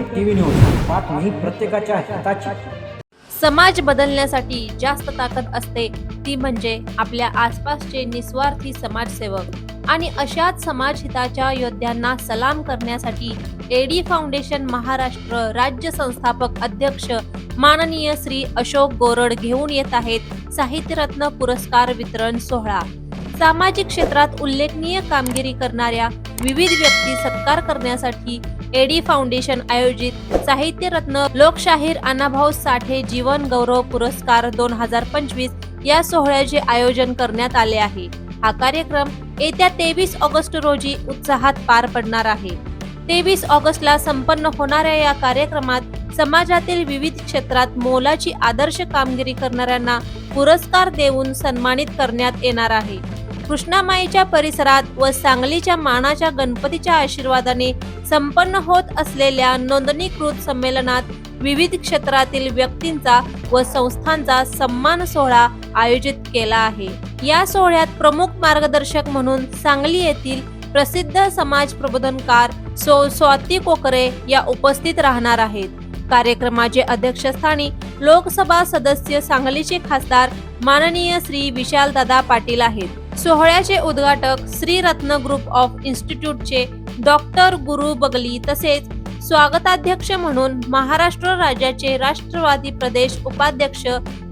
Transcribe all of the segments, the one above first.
TV news बातमी प्रत्येकाच्या हिताची. समाज बदलण्यासाठी जास्त ताकद असते ती म्हणजे आपल्या आसपासचे निस्वार्थी समाजसेवक. आणि अशाच समाजहिताच्या योद्ध्यांना सलाम करण्यासाठी एडी फाउंडेशन महाराष्ट्र राज्य संस्थापक अध्यक्ष माननीय श्री अशोक गोरड घेऊन येत आहेत साहित्यरत्न पुरस्कार वितरण सोहळा. सामाजिक क्षेत्रात उल्लेखनीय कामगिरी करणाऱ्या विविध व्यक्ती सत्कार करण्यासाठी एडी फाउंडेशन आयोजित साहित्यरत्न लोकशाहीर अण्णाभाऊ साठे जीवन गौरव पुरस्कार दोन हजार पंचवीस या सोहळ्याचे आयोजन करण्यात आले आहे. हा कार्यक्रम येत्या तेवीस ऑगस्ट रोजी उत्साहात पार पडणार आहे. तेवीस ऑगस्टला संपन्न होणाऱ्या या कार्यक्रमात समाजातील विविध क्षेत्रात मोलाची आदर्श कामगिरी करणाऱ्यांना पुरस्कार देऊन सन्मानित करण्यात येणार आहे. कृष्णामाईच्या परिसरात व सांगलीच्या मानाच्या गणपतीच्या आशीर्वादाने संपन्न होत असलेल्या नोंदणीकृत संमेलनात विविध क्षेत्रातील व्यक्तींचा व संस्थांचा सन्मान सोहळा आयोजित केला आहे. या सोहळ्यात प्रमुख मार्गदर्शक म्हणून सांगली येथील प्रसिद्ध समाज प्रबोधनकार सो स्वाती कोकरे या उपस्थित राहणार आहेत. कार्यक्रमाचे अध्यक्षस्थानी लोकसभा सदस्य सांगलीचे खासदार माननीय श्री विशालदादा पाटील आहेत. सोहळ्याचे उद्घाटक श्री रत्न ग्रुप ऑफ इन्स्टिट्यूटचे डॉक्टर गुरु बगली तसेच स्वागताध्यक्ष म्हणून महाराष्ट्र राज्याचे राष्ट्रवादी प्रदेश उपाध्यक्ष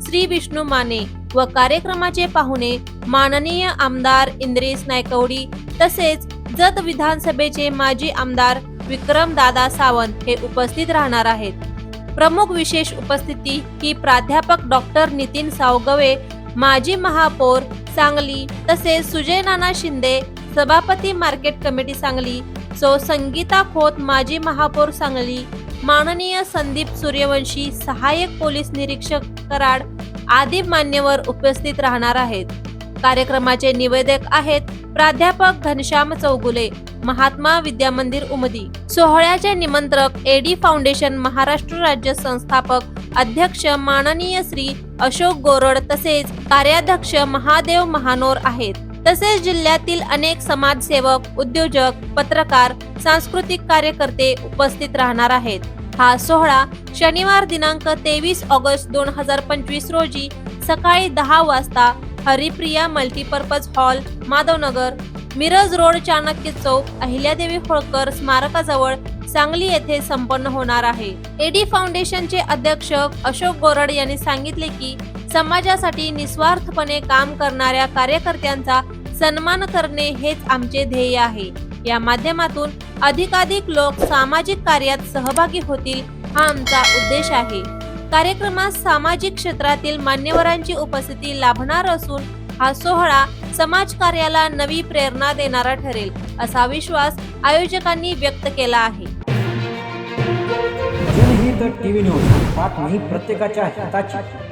श्री विष्णू माने व कार्यक्रमाचे पाहुणे माननीय आमदार इंद्रेश नायकवडी तसेच जत विधानसभेचे माजी आमदार विक्रम दादा सावंत हे उपस्थित राहणार आहेत. प्रमुख विशेष उपस्थिती ही प्राध्यापक डॉक्टर नितीन सावगवे माजी महापौर सांगली तसेच सुजय नाना शिंदे सभापती मार्केट कमिटी सांगली सो संगीता खोत माजी महापौर सांगली माननीय संदीप सूर्यवंशी सहाय्यक पोलीस निरीक्षक कराड आदी मान्यवर उपस्थित राहणार आहेत. कार्यक्रमाचे निवेदक आहेत प्राध्यापक घनश्याम चौगुले महात्मा विद्या मंदिर उमदी. सोहळ्याचे निमंत्रक एडी फाउंडेशन महाराष्ट्र राज्य संस्थापक अध्यक्ष माननीय श्री अशोक गोरड तसेच कार्याध्यक्ष महादेव महानोर आहेत. तसेच जिल्ह्यातील अनेक समाजसेवक उद्योजक पत्रकार सांस्कृतिक कार्यकर्ते उपस्थित राहणार आहेत. हा सोहळा शनिवार दिनांक तेवीस ऑगस्ट दोन हजार पंचवीस रोजी सकाळी दहा वाजता Haripriya multipurpose hall Madhavnagar Miraj road Chanakya चौक अहिल्यादेवी होळकर स्मारकाजवळ सांगली येथे संपन्न होणार आहे. एडी फाउंडेशनचे अध्यक्ष अशोक गोरड यांनी सांगितले की समाजासाठी निस्वार्थपणे काम करणाऱ्या कार्यकर्त्यांचा सन्मान करणे हेच आमचे ध्येय आहे. या माध्यमातून अधिकाधिक लोक सामाजिक कार्यात सहभागी होतील हा आमचा उद्देश आहे. कार्यक्रमात सामाजिक क्षेत्रातील मान्यवरांची उपस्थिती लाभणार असून हा सोहळा समाज कार्याला नवी प्रेरणा देणारा ठरेल असा विश्वास आयोजकांनी व्यक्त केला आहे. जनहित टीव्ही न्यूज बातमी प्रत्येकाच्या हिताची.